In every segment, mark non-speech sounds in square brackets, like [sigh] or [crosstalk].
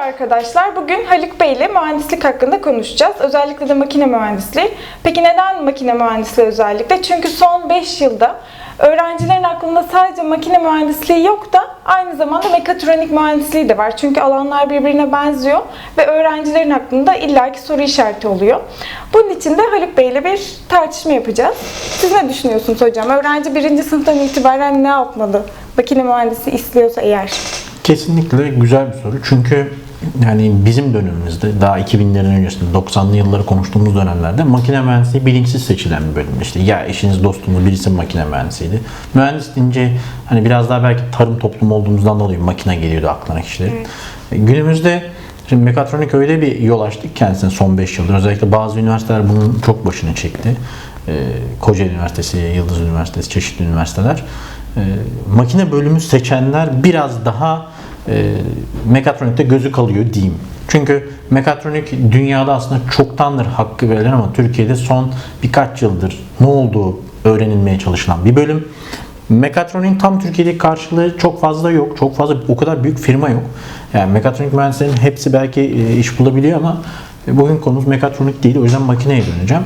arkadaşlar. Bugün Haluk Bey ile mühendislik hakkında konuşacağız. Özellikle de makine mühendisliği. Peki neden makine mühendisliği özellikle? Çünkü son 5 yılda öğrencilerin aklında sadece makine mühendisliği yok da aynı zamanda mekatronik mühendisliği de var. Çünkü alanlar birbirine benziyor ve öğrencilerin aklında illaki soru işareti oluyor. Bunun için de Haluk Bey ile bir tartışma yapacağız. Siz ne düşünüyorsunuz hocam? Öğrenci birinci sınıftan itibaren ne yapmalı? Makine mühendisi istiyorsa eğer. Kesinlikle güzel bir soru. Çünkü yani bizim dönemimizde daha 2000'lerin öncesinde 90'lı yılları konuştuğumuz dönemlerde makine mühendisliği bilinçsiz seçilen bir bölüm. İşte ya eşiniz dostunuz birisi makine mühendisiydi. Mühendis deyince hani biraz daha belki tarım toplumu olduğumuzdan dolayı makine geliyordu aklına kişilerin. E, Günümüzde Şimdi mekatronik öyle bir yol açtık kendisine son 5 yıldır. Özellikle bazı üniversiteler bunun çok başını çekti. Ee, Kocaeli Üniversitesi, Yıldız Üniversitesi, çeşitli üniversiteler. Ee, makine bölümü seçenler biraz daha e, mekatronikte gözü kalıyor diyeyim. Çünkü mekatronik dünyada aslında çoktandır hakkı verilen ama Türkiye'de son birkaç yıldır ne olduğu öğrenilmeye çalışılan bir bölüm. Mekatronik tam Türkiye'deki karşılığı çok fazla yok. Çok fazla o kadar büyük firma yok. Yani mekatronik mühendislerin hepsi belki e, iş bulabiliyor ama e, bugün konumuz mekatronik değil. O yüzden makineye döneceğim.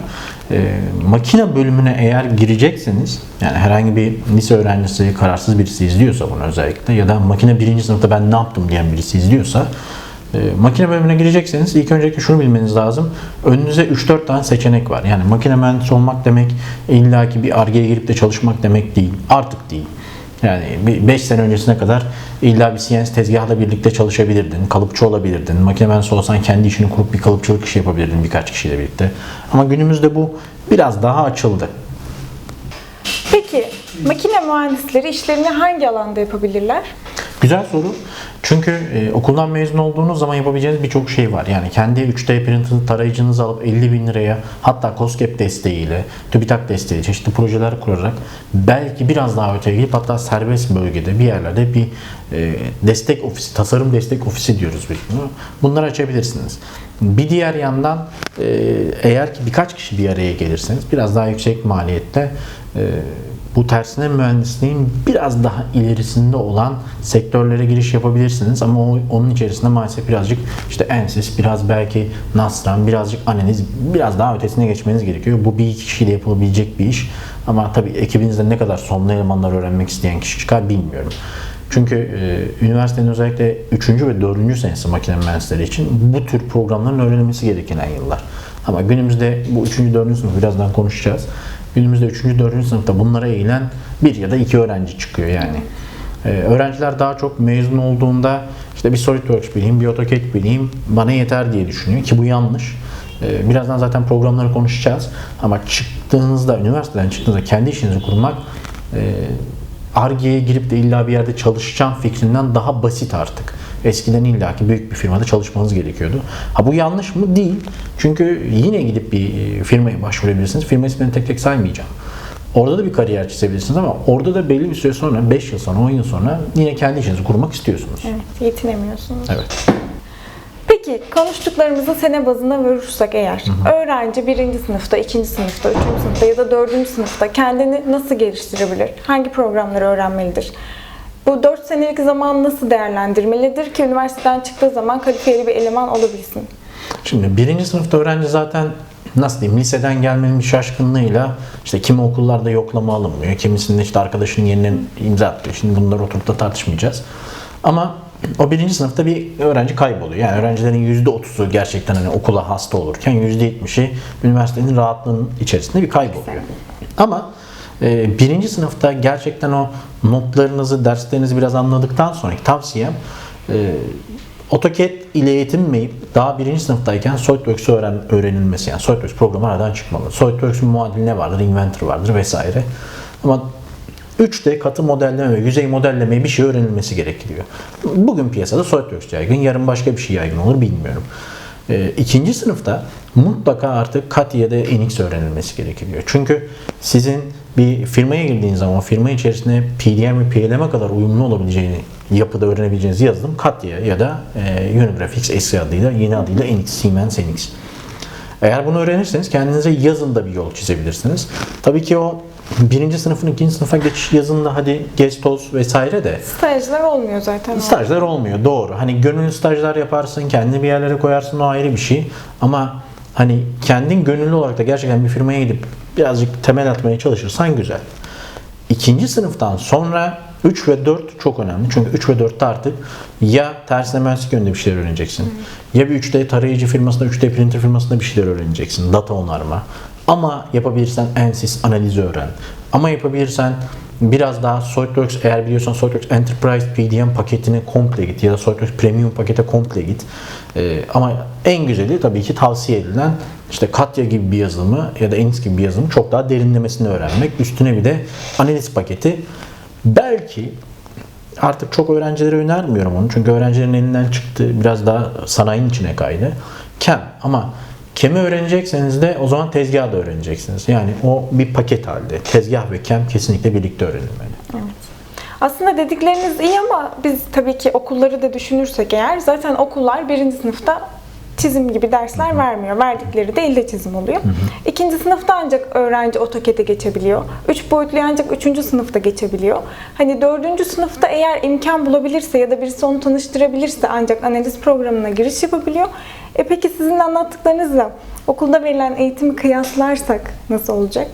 E, makine bölümüne eğer girecekseniz yani herhangi bir lise öğrencisi kararsız birisi izliyorsa bunu özellikle ya da makine birinci sınıfta ben ne yaptım diyen birisi izliyorsa e, makine bölümüne girecekseniz ilk öncelikle şunu bilmeniz lazım. Önünüze 3-4 tane seçenek var. Yani makine mühendisi olmak demek illaki bir argeye girip de çalışmak demek değil. Artık değil. Yani 5 sene öncesine kadar illa bir CNC tezgahla birlikte çalışabilirdin, kalıpçı olabilirdin. Makine mühendisi olsan kendi işini kurup bir kalıpçılık işi yapabilirdin birkaç kişiyle birlikte. Ama günümüzde bu biraz daha açıldı. Peki makine mühendisleri işlerini hangi alanda yapabilirler? Güzel soru. Çünkü e, okuldan mezun olduğunuz zaman yapabileceğiniz birçok şey var. Yani kendi 3D printer tarayıcınızı alıp 50 bin liraya hatta COSGAP desteğiyle, TÜBİTAK desteğiyle çeşitli projeler kurarak belki biraz daha öteye gidip hatta serbest bölgede bir yerlerde bir e, destek ofisi, tasarım destek ofisi diyoruz biz bunu. Bunları açabilirsiniz. Bir diğer yandan e, eğer ki birkaç kişi bir araya gelirseniz biraz daha yüksek maliyette e, bu tersine mühendisliğin biraz daha ilerisinde olan sektörlere giriş yapabilirsiniz ama o, onun içerisinde maalesef birazcık işte Ensis, biraz belki Nasran, birazcık Analiz, biraz daha ötesine geçmeniz gerekiyor. Bu bir iki kişiyle yapılabilecek bir iş ama tabii ekibinizde ne kadar sonlu elemanlar öğrenmek isteyen kişi çıkar bilmiyorum. Çünkü e, üniversitenin özellikle 3. ve 4. senesi makine mühendisleri için bu tür programların öğrenilmesi gereken yıllar. Ama günümüzde bu 3. 4. sınıf birazdan konuşacağız. Günümüzde 3. 4. sınıfta bunlara eğilen bir ya da iki öğrenci çıkıyor yani. Ee, öğrenciler daha çok mezun olduğunda işte bir SolidWorks bileyim, bir AutoCAD bileyim bana yeter diye düşünüyor ki bu yanlış. Ee, birazdan zaten programları konuşacağız. Ama çıktığınızda, üniversiteden çıktığınızda kendi işinizi kurmak e, Arge'ye girip de illa bir yerde çalışacağım fikrinden daha basit artık. Eskiden illaki büyük bir firmada çalışmanız gerekiyordu. Ha bu yanlış mı? Değil. Çünkü yine gidip bir e, firmaya başvurabilirsiniz. Firma ismini tek tek saymayacağım. Orada da bir kariyer çizebilirsiniz ama orada da belli bir süre sonra, 5 yıl sonra, 10 yıl sonra yine kendi işinizi kurmak istiyorsunuz. Evet, yetinemiyorsunuz. Evet. Peki konuştuklarımızı sene bazına vurursak eğer öğrenci birinci sınıfta, ikinci sınıfta, üçüncü sınıfta ya da dördüncü sınıfta kendini nasıl geliştirebilir? Hangi programları öğrenmelidir? Bu 4 senelik zaman nasıl değerlendirmelidir ki üniversiteden çıktığı zaman kalifiyeli bir eleman olabilsin? Şimdi birinci sınıfta öğrenci zaten nasıl diyeyim liseden gelmenin bir şaşkınlığıyla işte kimi okullarda yoklama alınmıyor. Kimisinde işte arkadaşının yerine imza atıyor. Şimdi bunları oturup da tartışmayacağız. Ama o birinci sınıfta bir öğrenci kayboluyor. Yani öğrencilerin %30'u gerçekten hani okula hasta olurken %70'i üniversitenin rahatlığının içerisinde bir kayboluyor. Ama e, birinci sınıfta gerçekten o notlarınızı, derslerinizi biraz anladıktan sonraki tavsiyem e, AutoCAD ile yetinmeyip daha birinci sınıftayken SolidWorks öğren, öğrenilmesi yani SolidWorks programı aradan çıkmalı. SolidWorks'un muadili ne vardır? Inventor vardır vesaire. Ama 3D katı modelleme ve yüzey modelleme bir şey öğrenilmesi gerekiyor. Bugün piyasada SolidWorks yaygın, yarın başka bir şey yaygın olur bilmiyorum. E, ikinci sınıfta mutlaka artık CATI ya da NX öğrenilmesi gerekiyor. Çünkü sizin bir firmaya girdiğiniz zaman firma içerisinde PDM ve PLM'e kadar uyumlu olabileceğini yapıda öğrenebileceğiniz yazılım CATIA ya da e, Unigraphics eski adıyla yeni adıyla NX, Siemens NX. Eğer bunu öğrenirseniz kendinize yazın da bir yol çizebilirsiniz. Tabii ki o birinci sınıfın ikinci sınıfa geçiş yazında hadi gez toz vesaire de Stajlar olmuyor zaten. Stajlar olmuyor doğru. Hani gönüllü stajlar yaparsın, kendini bir yerlere koyarsın o ayrı bir şey. Ama hani kendin gönüllü olarak da gerçekten bir firmaya gidip birazcık temel atmaya çalışırsan güzel. İkinci sınıftan sonra 3 ve 4 çok önemli. Çünkü 3 ve 4'te artık ya tersine mühendislik yönünde bir şeyler öğreneceksin. Ya bir 3D tarayıcı firmasında, 3D printer firmasında bir şeyler öğreneceksin. Data onarma. Ama yapabilirsen ANSYS analizi öğren. Ama yapabilirsen biraz daha SolidWorks eğer biliyorsan SolidWorks Enterprise PDM paketine komple git ya da SolidWorks Premium pakete komple git. Ee, ama en güzeli tabii ki tavsiye edilen işte Katya gibi bir yazılımı ya da Enix gibi bir yazılımı çok daha derinlemesine öğrenmek. Üstüne bir de analiz paketi. Belki artık çok öğrencilere önermiyorum onu. Çünkü öğrencilerin elinden çıktı. Biraz daha sanayinin içine kaydı. Kem ama Kemi öğrenecekseniz de o zaman tezgah da öğreneceksiniz. Yani o bir paket halde. Tezgah ve kem kesinlikle birlikte öğrenilmeli. Aslında dedikleriniz iyi ama biz tabii ki okulları da düşünürsek eğer zaten okullar birinci sınıfta çizim gibi dersler vermiyor. Verdikleri de elde çizim oluyor. İkinci sınıfta ancak öğrenci AutoCAD'e geçebiliyor. Üç boyutlu ancak üçüncü sınıfta geçebiliyor. Hani dördüncü sınıfta eğer imkan bulabilirse ya da birisi onu tanıştırabilirse ancak analiz programına giriş yapabiliyor. E peki sizin anlattıklarınızla okulda verilen eğitimi kıyaslarsak nasıl olacak?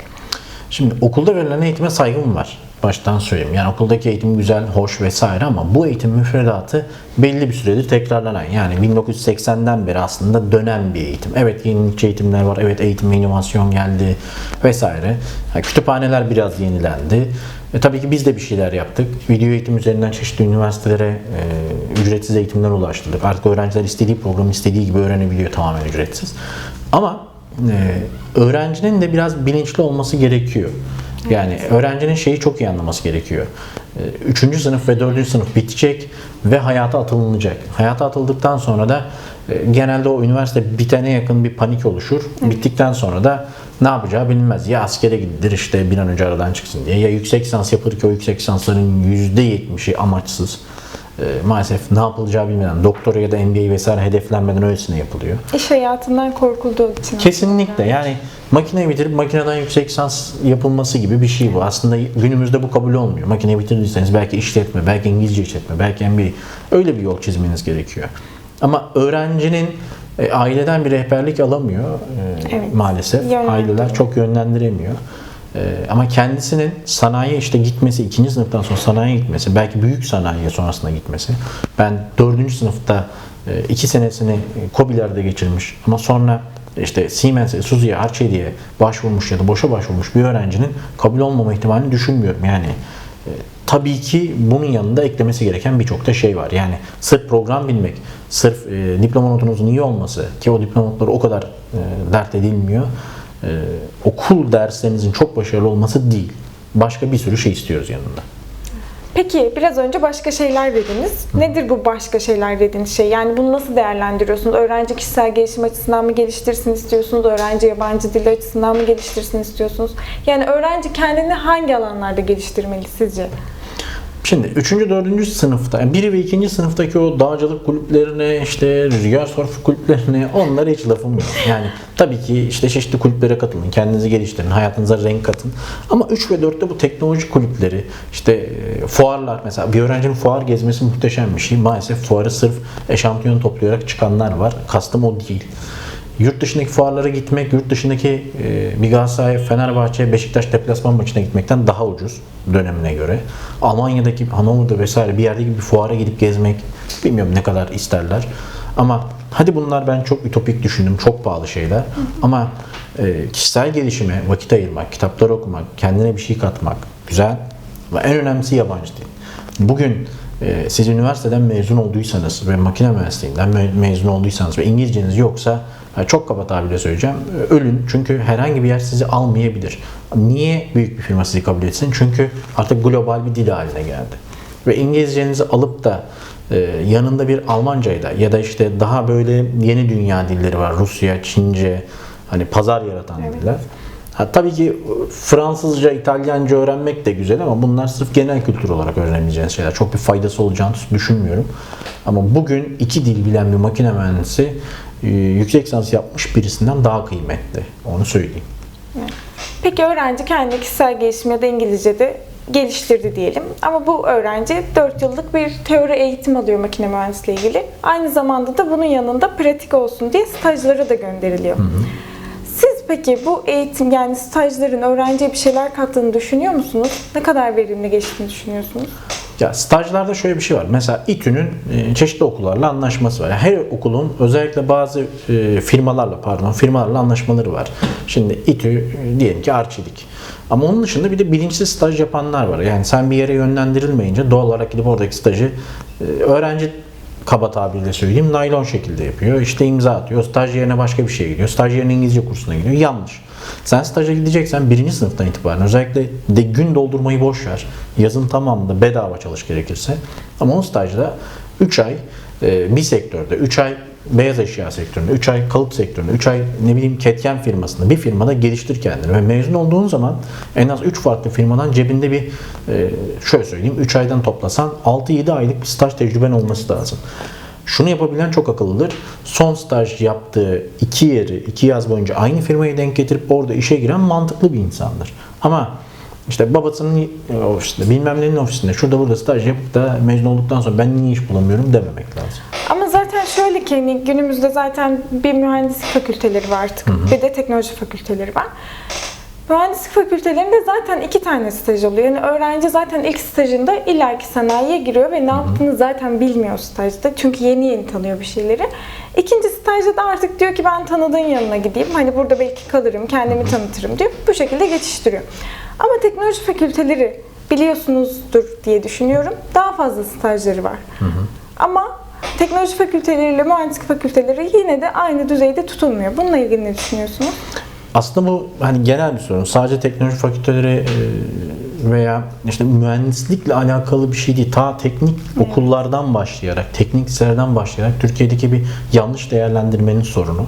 Şimdi okulda verilen eğitime saygım var. Baştan söyleyeyim. Yani okuldaki eğitim güzel, hoş vesaire ama bu eğitim müfredatı belli bir süredir tekrarlanan. Yani 1980'den beri aslında dönen bir eğitim. Evet yenilikçi eğitimler var. Evet eğitim inovasyon geldi vesaire. Ha, kütüphaneler biraz yenilendi. E, tabii ki biz de bir şeyler yaptık. Video eğitim üzerinden çeşitli üniversitelere e, ücretsiz eğitimler ulaştırdık. Artık öğrenciler istediği programı istediği gibi öğrenebiliyor tamamen ücretsiz. Ama e, öğrencinin de biraz bilinçli olması gerekiyor. Yani öğrencinin şeyi çok iyi anlaması gerekiyor. E, Üçüncü sınıf ve dördüncü sınıf bitecek ve hayata atılınacak. Hayata atıldıktan sonra da e, genelde o üniversite bitene yakın bir panik oluşur. Bittikten sonra da ne yapacağı bilinmez. Ya askere gidilir işte bir an önce aradan çıksın diye. Ya yüksek lisans yapılır ki o yüksek lisansların %70'i amaçsız. E, maalesef ne yapılacağı bilmeden doktora ya da MBA vesaire hedeflenmeden öylesine yapılıyor. İş hayatından korkulduğu için. Kesinlikle yani makine bitirip makineden yüksek lisans yapılması gibi bir şey bu. Aslında günümüzde bu kabul olmuyor. Makine bitirdiyseniz belki işletme, belki İngilizce işletme, belki MBA öyle bir yol çizmeniz gerekiyor. Ama öğrencinin e, aileden bir rehberlik alamıyor e, Evet. maalesef. Aileler çok yönlendiremiyor. E, ama kendisinin sanayiye işte gitmesi, ikinci sınıftan sonra sanayiye gitmesi, belki büyük sanayiye sonrasında gitmesi. Ben dördüncü sınıfta e, iki senesini COBİ'lerde geçirmiş ama sonra işte Siemens'e, Suzuki'ye, Arçelik'e başvurmuş ya da boşa başvurmuş bir öğrencinin kabul olmama ihtimalini düşünmüyorum. Yani e, tabii ki bunun yanında eklemesi gereken birçok da şey var. Yani sırf program bilmek, sırf e, diploma notunuzun iyi olması ki o diploma notları o kadar e, dert edilmiyor. E, okul derslerinizin çok başarılı olması değil. Başka bir sürü şey istiyoruz yanında. Peki biraz önce başka şeyler dediniz. Nedir bu başka şeyler dediğiniz şey? Yani bunu nasıl değerlendiriyorsunuz? Öğrenci kişisel gelişim açısından mı geliştirsin istiyorsunuz? Öğrenci yabancı dil açısından mı geliştirsin istiyorsunuz? Yani öğrenci kendini hangi alanlarda geliştirmeli sizce? Şimdi 3. 4. sınıfta, yani 1 ve 2. sınıftaki o dağcılık kulüplerine, işte rüzgar sörfü kulüplerine onlara hiç lafım yok. Yani tabii ki işte çeşitli kulüplere katılın, kendinizi geliştirin, hayatınıza renk katın. Ama 3 ve 4'te bu teknoloji kulüpleri, işte e, fuarlar mesela bir öğrencinin fuar gezmesi muhteşem bir şey. Maalesef fuarı sırf eşantiyon toplayarak çıkanlar var. Kastım o değil. Yurt dışındaki fuarlara gitmek, yurt dışındaki e, bir Galatasaray, Fenerbahçe, Beşiktaş deplasman maçına gitmekten daha ucuz dönemine göre. Almanya'daki Hannover'da vesaire bir yerdeki bir fuara gidip gezmek bilmiyorum ne kadar isterler. Ama hadi bunlar ben çok ütopik düşündüm, çok pahalı şeyler. Ama e, kişisel gelişime vakit ayırmak, kitaplar okumak, kendine bir şey katmak güzel. Ve en önemlisi yabancı dil. Bugün e, siz üniversiteden mezun olduysanız ve makine mühendisliğinden me- mezun olduysanız ve İngilizceniz yoksa çok kaba tabirle söyleyeceğim. e, Ölün. Çünkü herhangi bir yer sizi almayabilir. Niye büyük bir firma sizi kabul etsin? Çünkü artık global bir dil haline geldi. Ve İngilizcenizi alıp da e, yanında bir Almancayla ya da işte daha böyle yeni dünya dilleri var. Rusya, Çince, hani pazar yaratan diller. Ha, tabii ki Fransızca, İtalyanca öğrenmek de güzel ama bunlar sırf genel kültür olarak öğrenebileceğiniz şeyler. Çok bir faydası olacağını düşünmüyorum. Ama bugün iki dil bilen bir makine mühendisi yüksek lisans yapmış birisinden daha kıymetli. Onu söyleyeyim. Peki öğrenci kendi kişisel gelişim ya da İngilizce'de geliştirdi diyelim. Ama bu öğrenci 4 yıllık bir teori eğitim alıyor makine mühendisliği ilgili. Aynı zamanda da bunun yanında pratik olsun diye stajlara da gönderiliyor. Siz peki bu eğitim yani stajların öğrenciye bir şeyler kattığını düşünüyor musunuz? Ne kadar verimli geçtiğini düşünüyorsunuz? Ya stajlarda şöyle bir şey var. Mesela İTÜ'nün e, çeşitli okullarla anlaşması var. Yani her okulun özellikle bazı e, firmalarla pardon firmalarla anlaşmaları var. Şimdi İTÜ e, diyelim ki Arçelik. Ama onun dışında bir de bilinçsiz staj yapanlar var. Yani sen bir yere yönlendirilmeyince doğal olarak gidip oradaki stajı öğrenci kaba tabirle söyleyeyim naylon şekilde yapıyor. İşte imza atıyor. Staj yerine başka bir şeye gidiyor. Staj yerine İngilizce kursuna gidiyor. Yanlış. Sen staja gideceksen birinci sınıftan itibaren özellikle de gün doldurmayı boş ver. Yazın tamamında bedava çalış gerekirse. Ama o stajda 3 ay e, bir sektörde, 3 ay beyaz eşya sektöründe, 3 ay kalıp sektöründe, 3 ay ne bileyim ketken firmasında bir firmada geliştir kendini. Ve mezun olduğun zaman en az 3 farklı firmadan cebinde bir e, şöyle söyleyeyim 3 aydan toplasan 6-7 aylık bir staj tecrüben olması lazım. Şunu yapabilen çok akıllıdır. Son staj yaptığı iki yeri, iki yaz boyunca aynı firmaya denk getirip orada işe giren mantıklı bir insandır. Ama işte babasının ofisinde, bilmem nenin ofisinde, şurada burada staj yapıp da mezun olduktan sonra ben niye iş bulamıyorum dememek lazım. Ki hani günümüzde zaten bir mühendislik fakülteleri var artık. Bir de teknoloji fakülteleri var. Mühendislik fakültelerinde zaten iki tane staj oluyor. Yani öğrenci zaten ilk stajında illaki sanayiye giriyor ve ne yaptığını zaten bilmiyor stajda. Çünkü yeni yeni tanıyor bir şeyleri. İkinci stajda da artık diyor ki ben tanıdığın yanına gideyim. Hani burada belki kalırım, kendimi tanıtırım diyor. Bu şekilde geçiştiriyor. Ama teknoloji fakülteleri biliyorsunuzdur diye düşünüyorum. Daha fazla stajları var. Ama teknoloji fakülteleriyle mühendislik fakülteleri yine de aynı düzeyde tutulmuyor. Bununla ilgili ne düşünüyorsunuz? Aslında bu hani genel bir sorun. Sadece teknoloji fakülteleri e, veya işte mühendislikle alakalı bir şey değil. Ta teknik okullardan başlayarak, teknik liselerden başlayarak Türkiye'deki bir yanlış değerlendirmenin sorunu.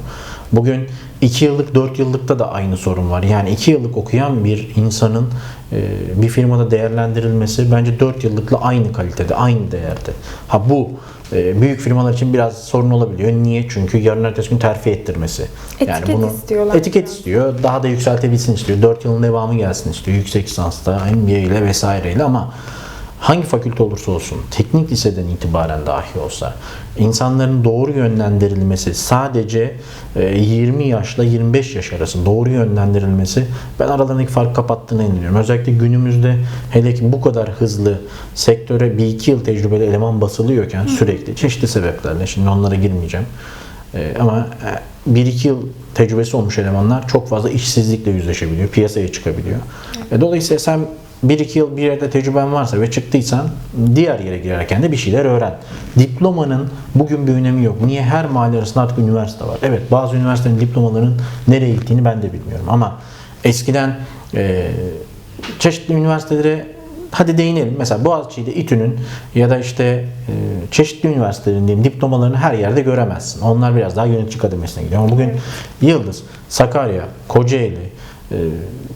Bugün 2 yıllık, 4 yıllıkta da aynı sorun var. Yani 2 yıllık okuyan bir insanın e, bir firmada değerlendirilmesi bence 4 yıllıkla aynı kalitede, aynı değerde. Ha bu büyük firmalar için biraz sorun olabiliyor. Niye? Çünkü yarın ertesi gün terfi ettirmesi. Etiket istiyorlar. Etiket istiyor. Daha da yükseltebilsin istiyor. 4 yılın devamı gelsin istiyor. Yüksek lisansta, MBA ile vesaireyle ama hangi fakülte olursa olsun, teknik liseden itibaren dahi olsa insanların doğru yönlendirilmesi sadece e, 20 yaşla 25 yaş arası doğru yönlendirilmesi ben aralarındaki fark kapattığına inanıyorum. Özellikle günümüzde hele ki bu kadar hızlı sektöre 1-2 yıl tecrübeli eleman basılıyorken sürekli çeşitli sebeplerle şimdi onlara girmeyeceğim. E, ama e, 1-2 yıl tecrübesi olmuş elemanlar çok fazla işsizlikle yüzleşebiliyor, piyasaya çıkabiliyor. E, dolayısıyla sen 1-2 yıl bir yerde tecrüben varsa ve çıktıysan diğer yere girerken de bir şeyler öğren. Diplomanın bugün bir önemi yok. Niye her mahalle arasında artık üniversite var? Evet bazı üniversitenin diplomalarının nereye gittiğini ben de bilmiyorum ama eskiden e, çeşitli üniversitelere hadi değinelim. Mesela Boğaziçi'de İTÜ'nün ya da işte e, çeşitli üniversitelerin diyeyim, diplomalarını her yerde göremezsin. Onlar biraz daha yönetici kademesine gidiyor. Ama bugün Yıldız, Sakarya, Kocaeli, e,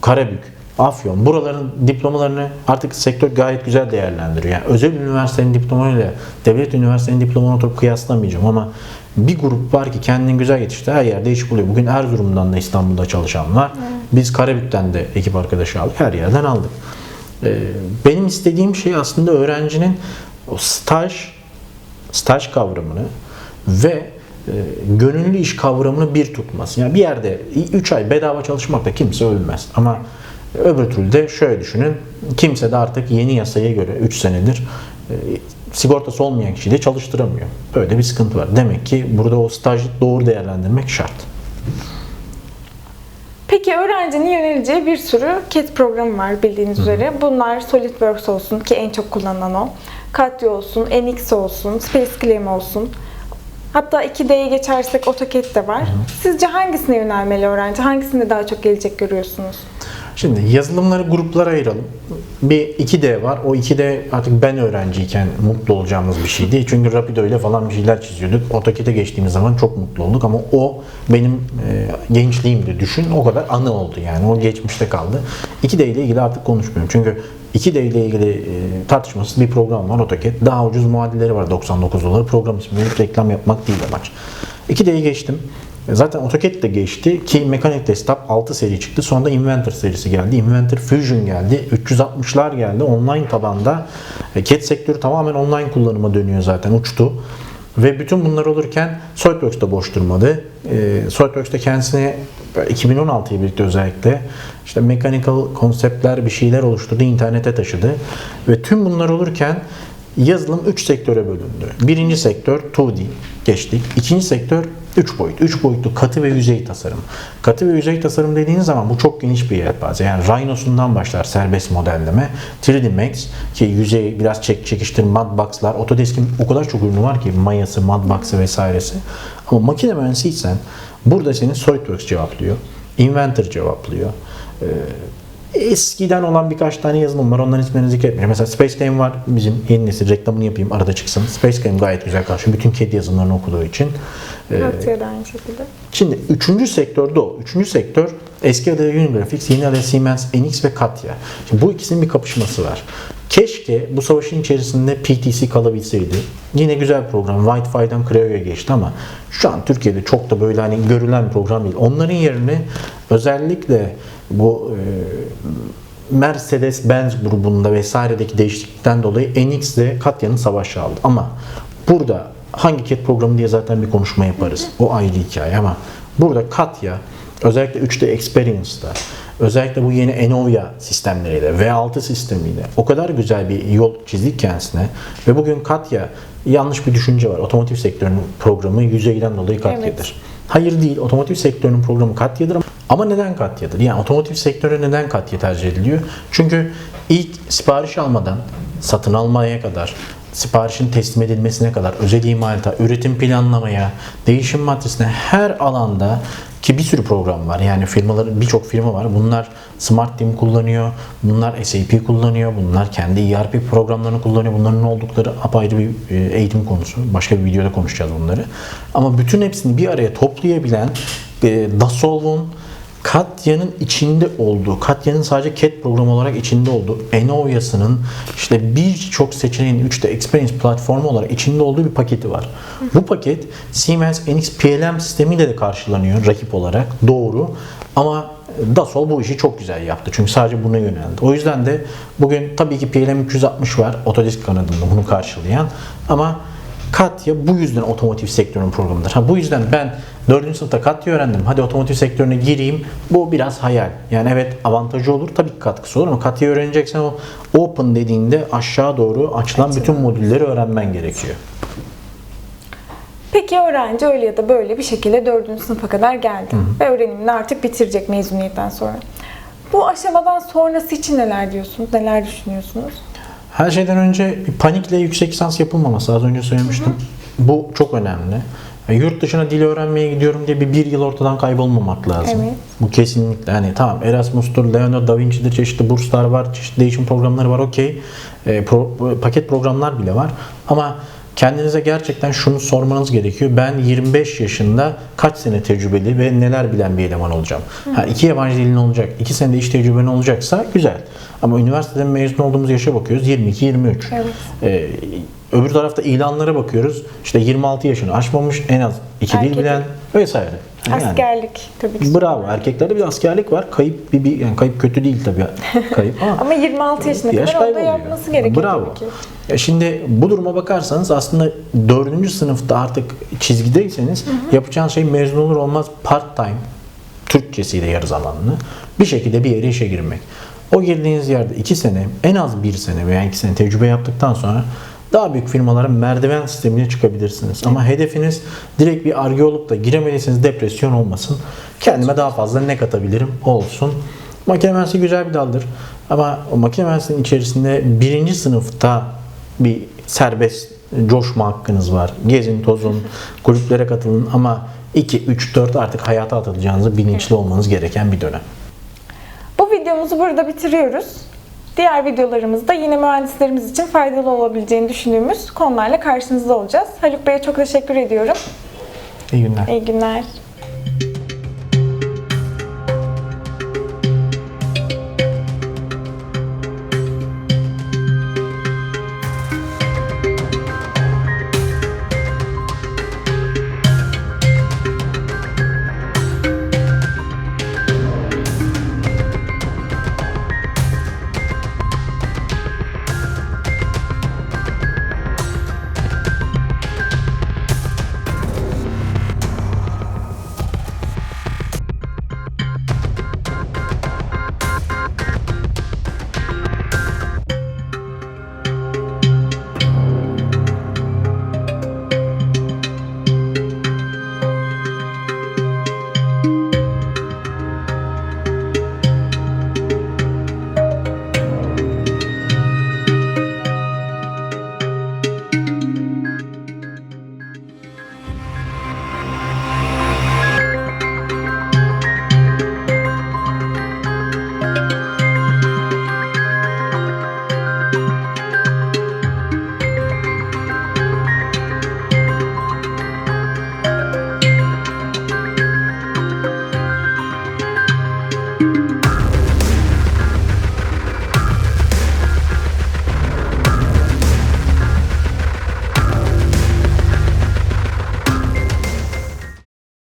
Karabük, Afyon buraların diplomalarını artık sektör gayet güzel değerlendiriyor. Yani özel üniversitenin diplomayla devlet üniversitenin diplomalarını oturup kıyaslamayacağım ama bir grup var ki kendini güzel yetişti. Her yerde iş buluyor. Bugün Erzurum'dan da İstanbul'da çalışan var. Biz Karabük'ten de ekip arkadaşı aldık. Her yerden aldık. Ee, Benim istediğim şey aslında öğrencinin o staj staj kavramını ve e, gönüllü iş kavramını bir tutması. Yani bir yerde 3 ay bedava çalışmakta kimse ölmez. Ama öbür türlü de şöyle düşünün. Kimse de artık yeni yasaya göre 3 senedir e, sigortası olmayan kişiyi de çalıştıramıyor. Böyle bir sıkıntı var. Demek ki burada o stajı doğru değerlendirmek şart. Peki öğrencinin yöneleceği bir sürü CAT programı var bildiğiniz üzere. Bunlar SolidWorks olsun ki en çok kullanılan o. Katya olsun, NX olsun, Space Claim olsun. Hatta 2D'ye geçersek AutoCAD de var. Sizce hangisine yönelmeli öğrenci? Hangisinde daha çok gelecek görüyorsunuz? Şimdi yazılımları gruplara ayıralım. Bir 2D var. O 2D artık ben öğrenciyken mutlu olacağımız bir şey değil. Çünkü Rapido ile falan bir şeyler çiziyorduk. AutoCAD'e geçtiğimiz zaman çok mutlu olduk ama o benim e, gençliğimdi düşün. O kadar anı oldu yani. O geçmişte kaldı. 2D ile ilgili artık konuşmuyorum. Çünkü 2D ile ilgili e, tartışmasız bir program var AutoCAD. Daha ucuz muadilleri var 99 dolar. Program ismi reklam yapmak değil amaç. 2D'yi geçtim. E, Zaten AutoCAD de geçti ki Mechanic Desktop 6 seri çıktı. Sonra da Inventor serisi geldi. Inventor Fusion geldi. 360'lar geldi. Online tabanda. E, CAD sektörü tamamen online kullanıma dönüyor zaten. Uçtu. Ve bütün bunlar olurken SolidWorks da boş durmadı. E, SolidWorks da kendisine 2016 ile birlikte özellikle işte mechanical konseptler bir şeyler oluşturdu, internete taşıdı. Ve tüm bunlar olurken yazılım 3 sektöre bölündü. Birinci sektör 2D geçtik. İkinci sektör 3 boyut. 3 boyutlu katı ve yüzey tasarım. Katı ve yüzey tasarım dediğiniz zaman bu çok geniş bir yelpaze. Yani Rhino'sundan başlar serbest modelleme. 3D Max ki yüzey biraz çek çekiştir, Mudbox'lar. Autodesk'in o kadar çok ürünü var ki Maya'sı, Mudbox'ı vesairesi. Ama makine mühendisiysen burada senin SolidWorks cevaplıyor. Inventor cevaplıyor. Ee, eskiden olan birkaç tane yazılım var. Onların isimlerini zikretmeyeceğim. Mesela Space Game var. Bizim yeni nesil reklamını yapayım. Arada çıksın. Space Game gayet güzel karşılıyor. Bütün kedi yazılımlarını okuduğu için. Ee, Katya da aynı şekilde. Şimdi üçüncü sektör de o. Üçüncü sektör eski adıyla Unigraphics, yeni adıyla Siemens, Enix ve Katya. Şimdi bu ikisinin bir kapışması var. Keşke bu savaşın içerisinde PTC kalabilseydi. Yine güzel program. Wi-Fi'den Creo'ya geçti ama şu an Türkiye'de çok da böyle hani görülen program değil. Onların yerine özellikle bu e, Mercedes-Benz grubunda vesairedeki değişiklikten dolayı NX ile Katya'nın savaşı aldı. Ama burada hangi CAD programı diye zaten bir konuşma yaparız. O ayrı hikaye ama burada Katya özellikle 3D Experience'da özellikle bu yeni Enovia sistemleriyle V6 sistemiyle o kadar güzel bir yol çizdik kendisine ve bugün Katya yanlış bir düşünce var. Otomotiv sektörünün programı yüzeyden dolayı Katya'dır. Evet. Hayır değil. Otomotiv sektörünün programı Katya'dır ama neden Katya'dır? Yani otomotiv sektörü neden Katya tercih ediliyor? Çünkü ilk sipariş almadan satın almaya kadar siparişin teslim edilmesine kadar özel imalata, üretim planlamaya, değişim matrisine her alanda ki bir sürü program var. Yani firmaların birçok firma var. Bunlar Smart Team kullanıyor. Bunlar SAP kullanıyor. Bunlar kendi ERP programlarını kullanıyor. Bunların ne oldukları apayrı bir e, eğitim konusu. Başka bir videoda konuşacağız bunları. Ama bütün hepsini bir araya toplayabilen e, Dassault'un Katya'nın içinde olduğu, Katya'nın sadece CAD programı olarak içinde olduğu, Enovia'sının işte birçok seçeneğin 3D Experience platformu olarak içinde olduğu bir paketi var. Bu paket Siemens NX PLM sistemiyle de karşılanıyor rakip olarak. Doğru. Ama Dassault bu işi çok güzel yaptı. Çünkü sadece buna yöneldi. O yüzden de bugün tabii ki PLM 360 var. Autodesk kanadında bunu karşılayan. Ama Katya bu yüzden otomotiv sektörünün programıdır. Ha, bu yüzden ben 4. sınıfta Katya öğrendim. Hadi otomotiv sektörüne gireyim. Bu biraz hayal. Yani evet avantajı olur. Tabii ki katkısı olur ama Katya öğreneceksen o open dediğinde aşağı doğru açılan bütün modülleri öğrenmen gerekiyor. Peki öğrenci öyle ya da böyle bir şekilde 4. sınıfa kadar geldi ve öğrenimini artık bitirecek mezuniyetten sonra. Bu aşamadan sonrası için neler diyorsunuz? Neler düşünüyorsunuz? Her şeyden önce panikle yüksek lisans yapılmaması. Az önce söylemiştim. Bu çok önemli. Ya Yurt dışına dil öğrenmeye gidiyorum diye bir, bir yıl ortadan kaybolmamak lazım. Evet. Bu kesinlikle hani tamam Erasmus'tur, Leonardo da Vinci'dir, çeşitli burslar var, çeşitli değişim programları var okey. E, pro- paket programlar bile var. Ama kendinize gerçekten şunu sormanız gerekiyor. Ben 25 yaşında kaç sene tecrübeli ve neler bilen bir eleman olacağım? Ha, iki yabancı dilin olacak, iki sene de iş tecrüben olacaksa güzel. Ama üniversiteden mezun olduğumuz yaşa bakıyoruz 22-23. Evet. Ee, öbür tarafta ilanlara bakıyoruz. İşte 26 yaşını aşmamış en az iki dil Erkek. bilen vesaire. Yani. Askerlik tabii ki. Bravo. Erkeklerde bir askerlik var. Kayıp bir, bir yani kayıp kötü değil tabii. [laughs] Kayıp ama Ama 26 yaşına yaş kadar onu da kayboluyor. yapması gerekiyor Bravo. tabii ki. Ya şimdi bu duruma bakarsanız aslında dördüncü sınıfta artık çizgideyseniz yapacağınız şey mezun olur olmaz part time Türkçesiyle yarı zamanlı bir şekilde bir yere işe girmek. O girdiğiniz yerde iki sene en az bir sene veya iki sene tecrübe yaptıktan sonra daha büyük firmaların merdiven sistemine çıkabilirsiniz. Ama hedefiniz direkt bir arge olup da giremediyseniz depresyon olmasın. Kendime daha fazla ne katabilirim olsun. Makine mühendisliği güzel bir daldır. Ama o makine mühendisliğinin içerisinde birinci sınıfta bir serbest coşma hakkınız var. Gezin, tozun, [laughs] kulüplere katılın ama 2, 3, 4 artık hayata atılacağınızı bilinçli olmanız gereken bir dönem. Bu videomuzu burada bitiriyoruz. Diğer videolarımızda yine mühendislerimiz için faydalı olabileceğini düşündüğümüz konularla karşınızda olacağız. Haluk Bey'e çok teşekkür ediyorum. İyi günler. İyi günler.